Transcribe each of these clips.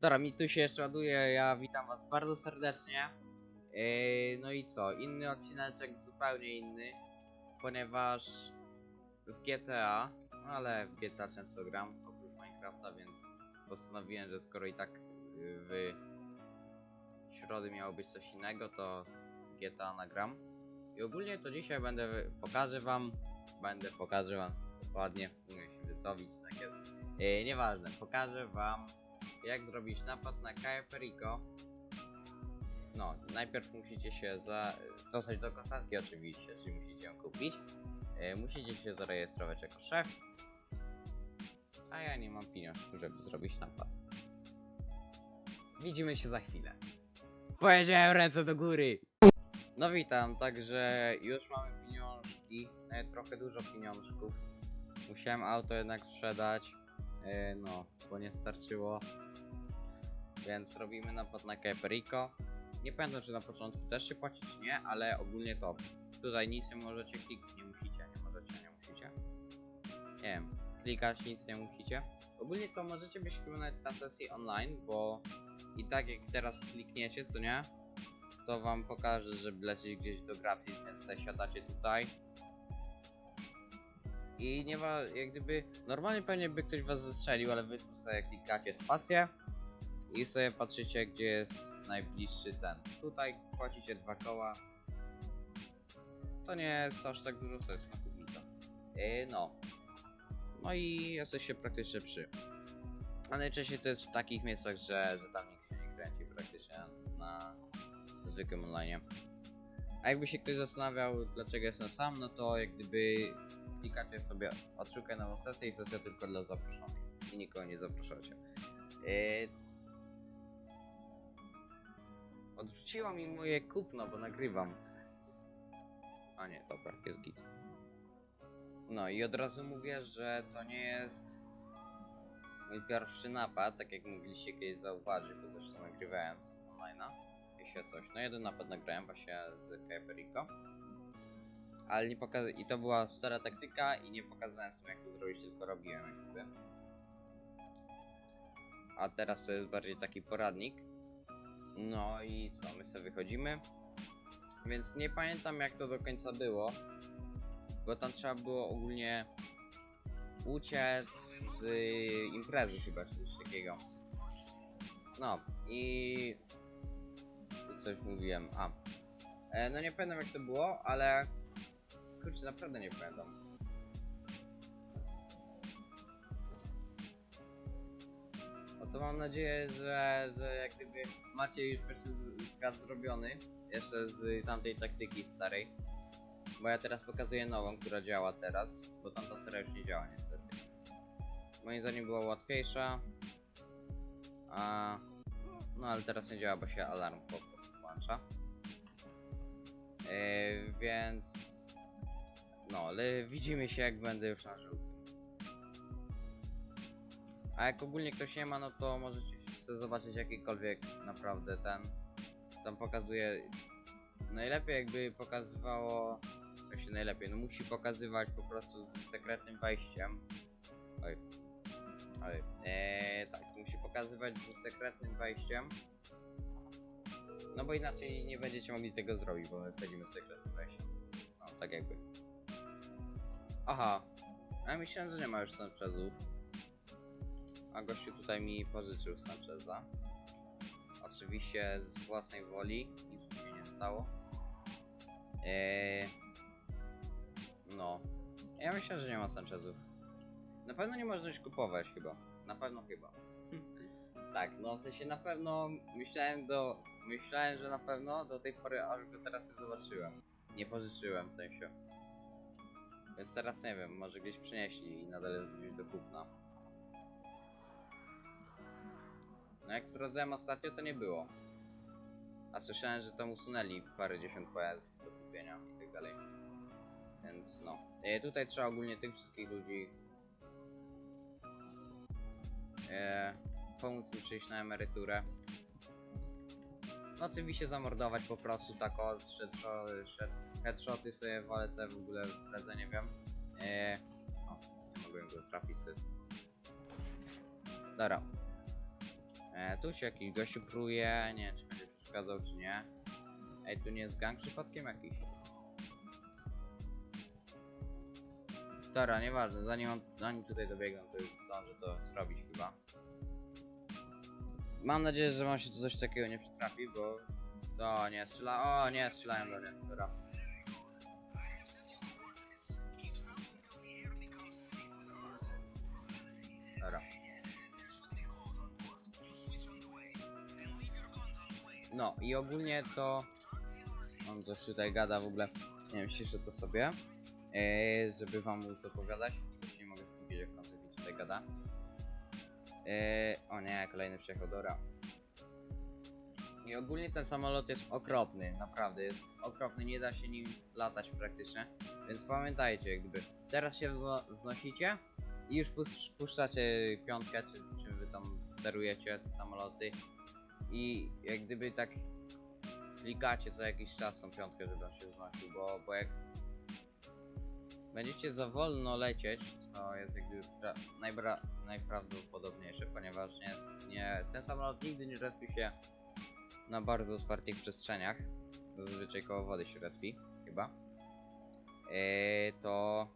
Dobra, mi tu się jeszcze ładuje, ja witam was bardzo serdecznie. Yy, no i co, inny odcineczek zupełnie inny, ponieważ z GTA, no ale w GTA często gram, oprócz Minecrafta, więc postanowiłem, że skoro i tak yy, w środy miało być coś innego, to GTA nagram. I ogólnie to dzisiaj będę, pokażę wam, będę, pokażę wam, dokładnie, się wysłowić, tak jest. Yy, nieważne, pokażę wam jak zrobić napad na Cayo Perico. No, najpierw musicie się za... dostać do kosatki oczywiście, czyli musicie ją kupić. E, musicie się zarejestrować jako szef. A ja nie mam pieniążków, żeby zrobić napad. Widzimy się za chwilę. Powiedziałem ręce do góry! No witam, także już mamy pieniążki, nawet trochę dużo pieniążków. Musiałem auto jednak sprzedać, e, no, bo nie starczyło. Więc robimy napad na Caprico. Nie pamiętam, czy na początku też się płaci, czy nie, ale ogólnie to. Tutaj nic nie możecie klikać, nie musicie, nie możecie, nie musicie. Nie wiem, klikać nic nie musicie. Ogólnie to możecie być chyba nawet na sesji online, bo i tak jak teraz klikniecie, co nie? To wam pokaże, że lecieć gdzieś do grafiki, więc siadacie tutaj. I nie ma, jak gdyby, normalnie pewnie by ktoś was zestrzelił, ale wy tu sobie klikacie spację i sobie patrzycie, gdzie jest najbliższy ten. Tutaj płacicie dwa koła. To nie jest aż tak dużo, co jest na kubika. Yy, no. No i jesteście praktycznie przy. A najczęściej to jest w takich miejscach, że, że tam nikt się nie kręci praktycznie na zwykłym online. A jakby się ktoś zastanawiał, dlaczego jestem sam, no to jak gdyby klikacie sobie odszukaj nową sesję i sesja tylko dla zaproszonych. I nikogo nie zapraszacie. Yy, Odrzuciło mi moje kupno, bo nagrywam. A nie, dobra, jest git. No i od razu mówię, że to nie jest mój pierwszy napad, tak jak mogliście kiedyś zauważyć, bo zresztą nagrywałem z online'a, jeśli coś. No jeden napad nagrałem właśnie z Caeperico. Ale nie pokazałem, i to była stara taktyka i nie pokazałem sobie jak to zrobić, tylko robiłem jakby. A teraz to jest bardziej taki poradnik. No i co, my sobie wychodzimy. Więc nie pamiętam jak to do końca było. Bo tam trzeba było ogólnie uciec z y, imprezy chyba, czy coś takiego. No i... coś mówiłem, a. E, no nie pamiętam jak to było, ale... Kurczę, naprawdę nie pamiętam. No to mam nadzieję, że, że jak gdyby macie już pierwszy skład zrobiony, jeszcze z tamtej taktyki starej. Bo ja teraz pokazuję nową, która działa teraz, bo tamta seria już nie działa niestety. Moim zdaniem była łatwiejsza. A, no ale teraz nie działa, bo się alarm po prostu włącza. Yy, więc... No, ale widzimy się jak będę już na żółtym. A jak ogólnie ktoś nie ma, no to możecie sobie zobaczyć jakikolwiek naprawdę ten. Tam pokazuje. Najlepiej jakby pokazywało. Jak się najlepiej, no musi pokazywać po prostu z sekretnym wejściem. Oj. Oj. Eee, tak, musi pokazywać z sekretnym wejściem. No bo inaczej nie będziecie mogli tego zrobić, bo my wchodzimy z sekretnym wejściem. No, tak jakby. Aha. A ja myślałem, że nie ma już Sanchezów. A gościu tutaj mi pożyczył Sancheza. Oczywiście z własnej woli, nic mu się nie stało. Eee, no. Ja myślę, że nie ma Sanchezów. Na pewno nie można już kupować chyba. Na pewno chyba. tak, no w sensie na pewno myślałem do. Myślałem, że na pewno do tej pory, aż go teraz nie zobaczyłem. Nie pożyczyłem w sensie. Więc teraz nie wiem, może gdzieś przynieśli i nadal jest gdzieś do kupna. No jak sprawdzałem ostatnio, to nie było. A słyszałem, że tam usunęli parę dziesiąt pojazdów do kupienia i tak dalej. Więc no. E, tutaj trzeba ogólnie tych wszystkich ludzi e, pomóc im przyjść na emeryturę. No oczywiście zamordować po prostu tak o headshoty sobie walecę w ogóle w nie wiem. E, o, nie mogłem go trafić, to jest... Dobra. E, tu się jakiś gościu pruje, nie czy będzie przeszkadzał czy nie. Ej, tu nie jest gang przypadkiem jakiś? Dobra, nieważne, zanim, on, zanim tutaj dobiegną, to już zdążę to zrobić chyba. Mam nadzieję, że wam się coś takiego nie przytrafi, bo... O, nie, strzela... O, nie, strzelają do mnie, dobra. Dobra. No i ogólnie to... On coś tutaj gada w ogóle. Nie wiem, ściszę to sobie. Eee, żeby wam móc opowiadać. Nie mogę skupić, jak on sobie tutaj gada. Eee, o nie, kolejny przejechał, dobra. I ogólnie ten samolot jest okropny, naprawdę jest okropny, nie da się nim latać praktycznie. Więc pamiętajcie, jak gdyby teraz się wzno- wznosicie i już pus- puszczacie piątkę, czy czym wy tam sterujecie te samoloty. I jak gdyby tak klikacie co jakiś czas tą piątkę, żeby on się wznosił, bo, bo jak będziecie za wolno lecieć, co jest jakby najbra- najprawdopodobniejsze, ponieważ nie, nie, ten samolot nigdy nie respi się na bardzo otwartych przestrzeniach. Zazwyczaj koło wody się respi, chyba. Eee, to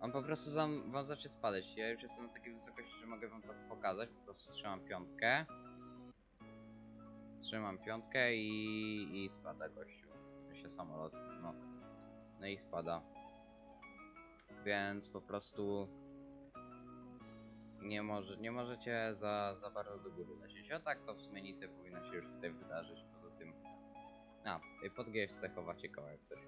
on po prostu zam, wam zacznie spadać. Ja już jestem na takiej wysokości, że mogę wam to pokazać. Po prostu trzymam piątkę. Trzymam piątkę i, i spada gościu. się samolot. No. no i spada. Więc po prostu nie, może, nie możecie za, za bardzo do góry lecieć. A tak to w sumie nic nie powinno się już tutaj wydarzyć. Poza tym. A, pod GFC chowacie koło jak coś.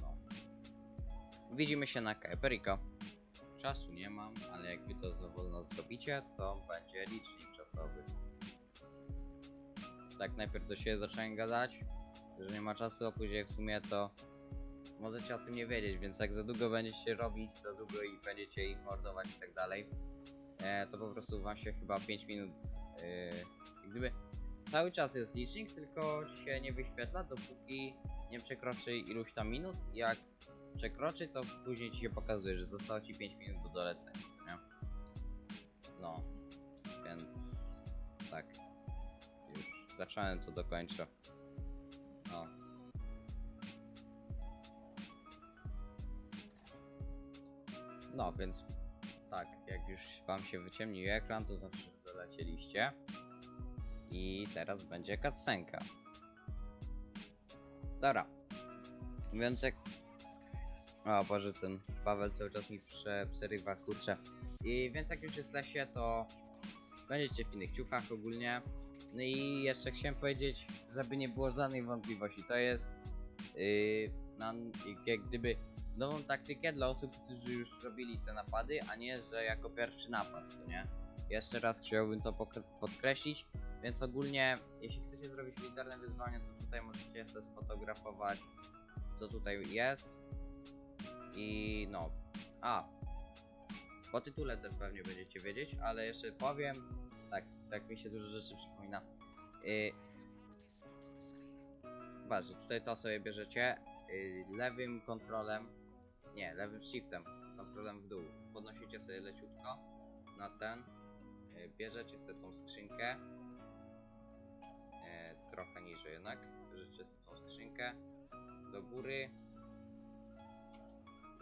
No. Widzimy się na Kaeperiko. Czasu nie mam, ale jak wy to za wolno zrobicie, to będzie licznik czasowy. Tak najpierw do siebie zacząłem gadać, że nie ma czasu, a później w sumie to możecie o tym nie wiedzieć, więc jak za długo będziecie robić, za długo i będziecie ich mordować i tak dalej, e, to po prostu wam się chyba 5 minut, e, gdyby cały czas jest licznik, tylko się nie wyświetla, dopóki nie przekroczy iluś tam minut. Jak przekroczy, to później ci się pokazuje, że zostało ci 5 minut do dolecenia, co nie? No, więc tak, już zacząłem to dokończę. No, więc tak, jak już wam się wyciemnił ekran, to znaczy, że dolecieliście. I teraz będzie cutscenka. Dobra. Więc jak... O Boże, ten Paweł cały czas mi prze, przerywa, kurczę. I więc jak już jesteście, to będziecie w innych ciuchach ogólnie. No i jeszcze chciałem powiedzieć, żeby nie było żadnej wątpliwości, to jest yy, na, jak gdyby nową taktykę dla osób, którzy już robili te napady, a nie, że jako pierwszy napad, co nie? Jeszcze raz chciałbym to podkreślić, więc ogólnie, jeśli chcecie zrobić militarne wyzwanie, to tutaj możecie sobie sfotografować, co tutaj jest. I no, a, po tytule też pewnie będziecie wiedzieć, ale jeszcze powiem, tak, tak mi się dużo rzeczy przypomina. Yy, Patrzcie, tutaj to sobie bierzecie yy, lewym kontrolem, nie, lewym shiftem, kontrolem w dół. Podnosicie sobie leciutko na ten, yy, bierzecie sobie tą skrzynkę, yy, trochę niżej jednak, bierzecie sobie tą skrzynkę do góry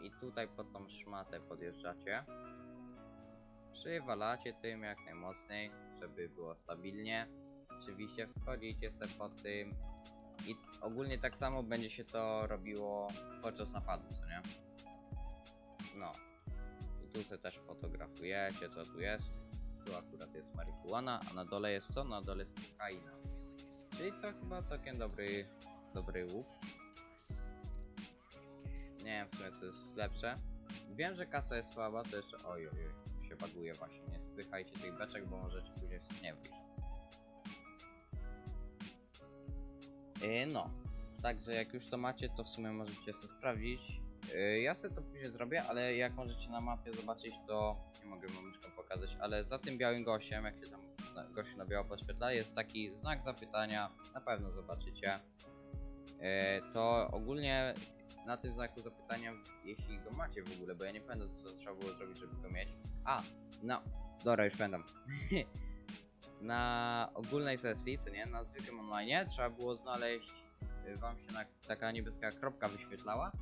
i tutaj pod tą szmatę podjeżdżacie. Przywalacie tym jak najmocniej, żeby było stabilnie. Oczywiście wchodzicie sobie po tym i ogólnie tak samo będzie się to robiło podczas napadu, co nie? No. I tu sobie też fotografujecie, co tu jest. Tu akurat jest marihuana, a na dole jest co? Na dole jest kokaina. Czyli to chyba całkiem dobry, dobry łup. Nie wiem w sumie co jest lepsze. Wiem, że kasa jest słaba, to jeszcze... Oj, oj, oj, się baguje właśnie. Nie spychajcie tych beczek, bo możecie później nie wyjść. Yy, no. Także jak już to macie, to w sumie możecie sobie sprawdzić. Yy, ja sobie to później zrobię, ale jak możecie na mapie zobaczyć, to nie mogę wam myszką pokazać, ale za tym białym gościem, jak się tam gościu na biało podświetla, jest taki znak zapytania, na pewno zobaczycie. Yy, to ogólnie na tym znaku zapytania, jeśli go macie w ogóle, bo ja nie pamiętam co trzeba było zrobić, żeby go mieć. A, na Dobra, już pamiętam. na ogólnej sesji, co nie, na zwykłym online, trzeba było znaleźć, y, wam się na, taka niebieska kropka wyświetlała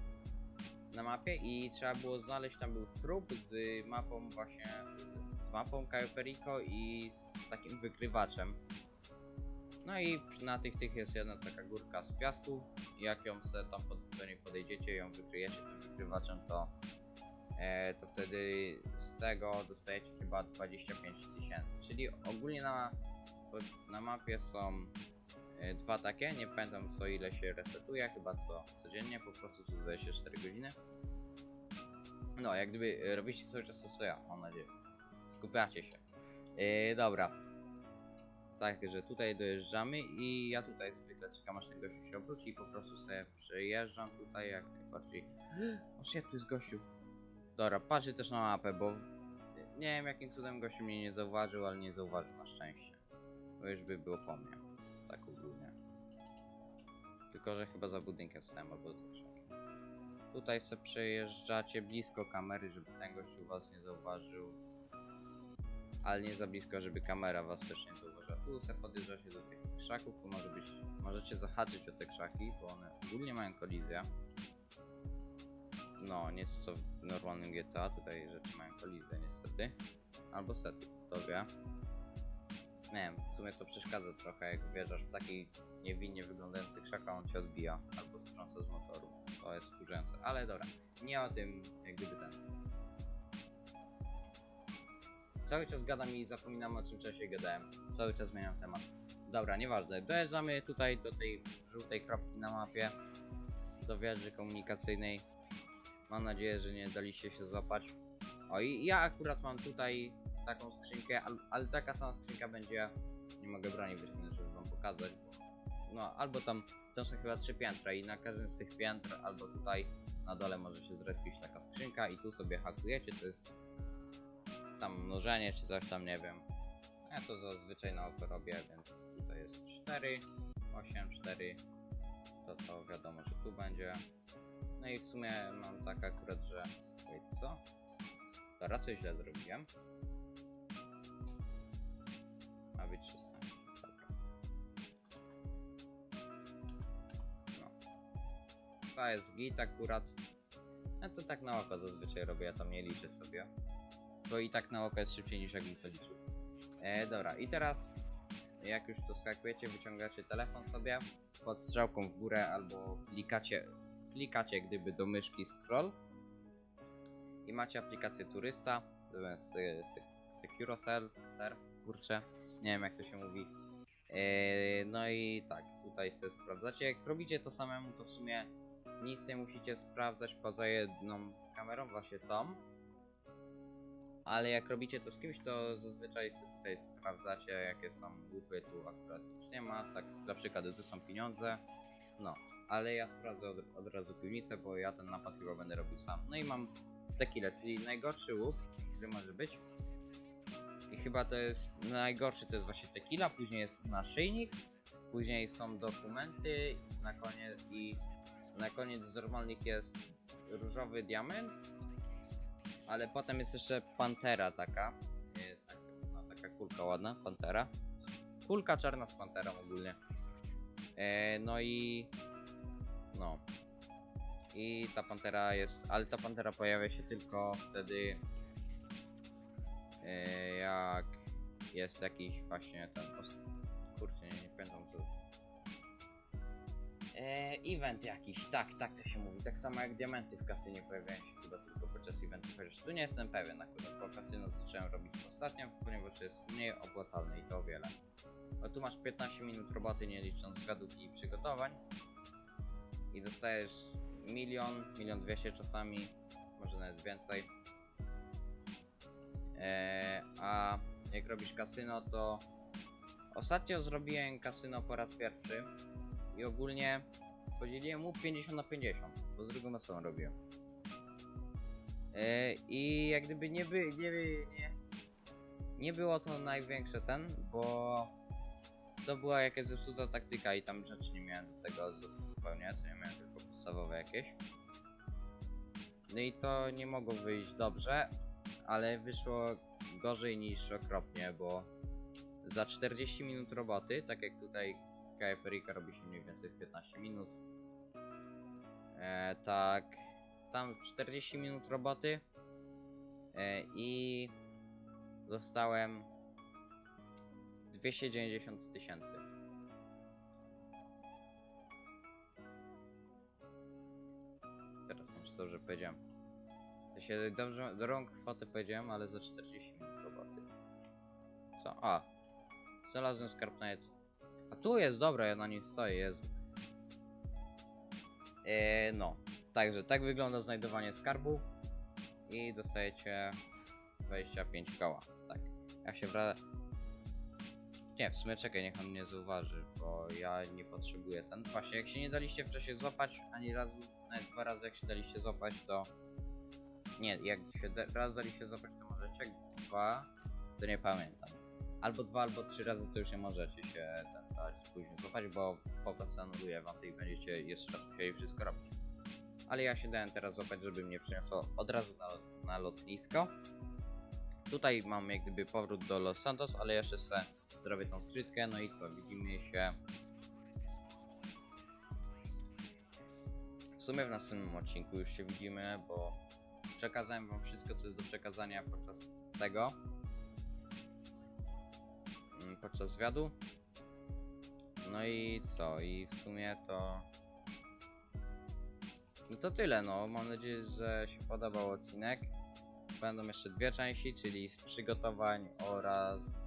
na mapie i trzeba było znaleźć, tam był trup z mapą właśnie, z, z mapą Cayo Perico i z takim wykrywaczem. No i na tych tych jest jedna taka górka z piasku. Jak ją se tam pod, do niej podejdziecie, ją wykryjecie tym wykrywaczem, to, e, to wtedy z tego dostajecie chyba 25 tysięcy. Czyli ogólnie na, na mapie są e, dwa takie, nie pamiętam co ile się resetuje, chyba co codziennie, po prostu co 24 godziny. No, jak gdyby e, robicie cały czas to co ja, mam nadzieję. Skupiacie się. E, dobra. Tak, że tutaj dojeżdżamy i ja tutaj zwykle czekam aż ten gościu się obróci i po prostu sobie przejeżdżam tutaj jak najbardziej. O shit, tu jest gościu. Dobra, patrzę też na mapę, bo nie wiem jakim cudem gościu mnie nie zauważył, ale nie zauważył na szczęście. Bo już by było po mnie. Tak ogólnie. Tylko, że chyba za budynkiem stałem albo za krzakiem. Tutaj sobie przejeżdżacie blisko kamery, żeby ten gościu was nie zauważył ale nie za blisko, żeby kamera was też nie zauważyła. Tu sobie podjeżdża się do tych krzaków, tu może być, możecie zahaczyć o te krzaki, bo one ogólnie mają kolizję. No, nieco co w normalnym GTA, tutaj rzeczy mają kolizję niestety. Albo sety, to wie. Nie wiem, w sumie to przeszkadza trochę, jak wjeżdżasz w taki niewinnie wyglądający krzak, on cię odbija albo strąca z motoru. To jest wkurzające, ale dobra, nie o tym jak gdyby ten. Cały czas gadam i zapominam o czym wcześniej gadałem. Cały czas zmieniam temat. Dobra, nieważne. Dojeżdżamy tutaj do tej żółtej kropki na mapie. Do wieży komunikacyjnej. Mam nadzieję, że nie daliście się złapać. O i ja akurat mam tutaj taką skrzynkę, al- ale taka sama skrzynka będzie. Nie mogę broni wyciągnąć, żeby wam pokazać. No, albo tam, tam są chyba trzy piętra i na każdym z tych piętr, albo tutaj na dole może się zrespić taka skrzynka i tu sobie hakujecie, to jest tam mnożenie czy coś tam, nie wiem. Ja to zazwyczaj na oko robię, więc tutaj jest 4, 8, 4. To to wiadomo, że tu będzie. No i w sumie mam tak akurat, że... Co? Teraz coś źle zrobiłem. Ma być 16. Dobra. No. To jest git akurat. Ja to tak na oko zazwyczaj robię, ja tam nie liczę sobie. Bo i tak na oko jest szybciej niż jakbym to liczył. E, dobra, i teraz jak już to skakujecie, wyciągacie telefon sobie pod strzałką w górę albo klikacie, klikacie gdyby do myszki scroll i macie aplikację turysta, zamiast se- se- Securocell, Surf, kurczę, nie wiem jak to się mówi. E, no i tak, tutaj sobie sprawdzacie. Jak robicie to samemu, to w sumie nic nie musicie sprawdzać poza jedną kamerą, właśnie tą. Ale jak robicie to z kimś, to zazwyczaj sobie tutaj sprawdzacie, jakie są łupy, tu akurat nic nie ma, tak dla przykładu tu są pieniądze, no. Ale ja sprawdzę od, od razu piwnicę, bo ja ten napad chyba będę robił sam. No i mam tequilę, czyli najgorszy łup, który może być. I chyba to jest, najgorszy to jest właśnie tequila, później jest naszyjnik, później są dokumenty, na koniec i na koniec z normalnych jest różowy diament, ale potem jest jeszcze pantera taka. Tak, no, taka kulka ładna, pantera. Kulka czarna z panterą ogólnie. E, no i. No. I ta pantera jest. Ale ta pantera pojawia się tylko wtedy. E, jak jest jakiś właśnie ten. Kurczę, nie, nie pamiętam co. E, event jakiś, tak, tak to się mówi. Tak samo jak diamenty w kasynie pojawiają się chyba tylko podczas eventu, chociaż tu nie jestem pewien akurat, bo kasyno zacząłem robić ostatnio, ponieważ jest mniej opłacalne i to o wiele. O tu masz 15 minut roboty nie licząc zwiadów i przygotowań i dostajesz milion, milion dwieście czasami, może nawet więcej. E, a jak robisz kasyno, to ostatnio zrobiłem kasyno po raz pierwszy i ogólnie podzieliłem mu 50 na 50, bo z drugą osobą robiłem. E, I jak gdyby nie by, nie, nie, nie było to największe ten, bo to była jakaś zepsuta taktyka i tam rzeczy nie miałem do tego zupełnie, co nie miałem tylko podstawowe jakieś. No i to nie mogło wyjść dobrze, ale wyszło gorzej niż okropnie, bo za 40 minut roboty, tak jak tutaj Kajeperika robi się mniej więcej w 15 minut, e, tak tam 40 minut roboty e, i dostałem 290 tysięcy. Teraz czy dobrze powiedziałem. To się dobrze, dobrą kwotę powiedziałem, ale za 40 minut roboty. Co? A! Znalazłem skarb na jedzenie. A tu jest, dobra, ja na nim stoję, jest. Eee, no. Także tak wygląda znajdowanie skarbu. I dostajecie 25 koła. Tak. Ja się wra... Nie, w sumie czekaj, niech on mnie zauważy, bo ja nie potrzebuję ten. Właśnie, jak się nie daliście w czasie złapać, ani razu, nawet dwa razy jak się daliście złapać, to... Nie, jak się da- raz daliście złapać, to możecie, dwa, to nie pamiętam. Albo dwa, albo trzy razy to już nie możecie się ten, dać później złapać, bo po prostu anuluję wam to i będziecie jeszcze raz musieli wszystko robić. Ale ja się dałem teraz złapać, żeby mnie przyniosło od razu na, na lotnisko. Tutaj mam jak gdyby powrót do Los Santos, ale jeszcze sobie zrobię tą skrytkę, no i co, widzimy się w sumie w następnym odcinku już się widzimy, bo przekazałem wam wszystko, co jest do przekazania podczas tego, mm, podczas zwiadu. No i co, i w sumie to... No to tyle, no. Mam nadzieję, że się podobał odcinek. Będą jeszcze dwie części, czyli z przygotowań oraz...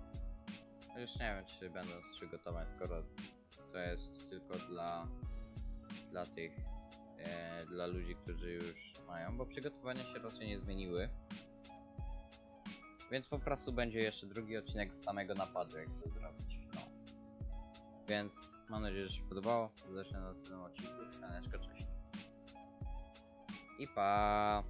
Już nie wiem, czy będą z przygotowań, skoro to jest tylko dla, dla tych, e, dla ludzi, którzy już mają, bo przygotowania się raczej nie zmieniły. Więc po prostu będzie jeszcze drugi odcinek z samego napadu, jak to zrobić. No. Więc mam nadzieję, że się podobało. Zacznę na następnym odcinku. Cześć. I pa!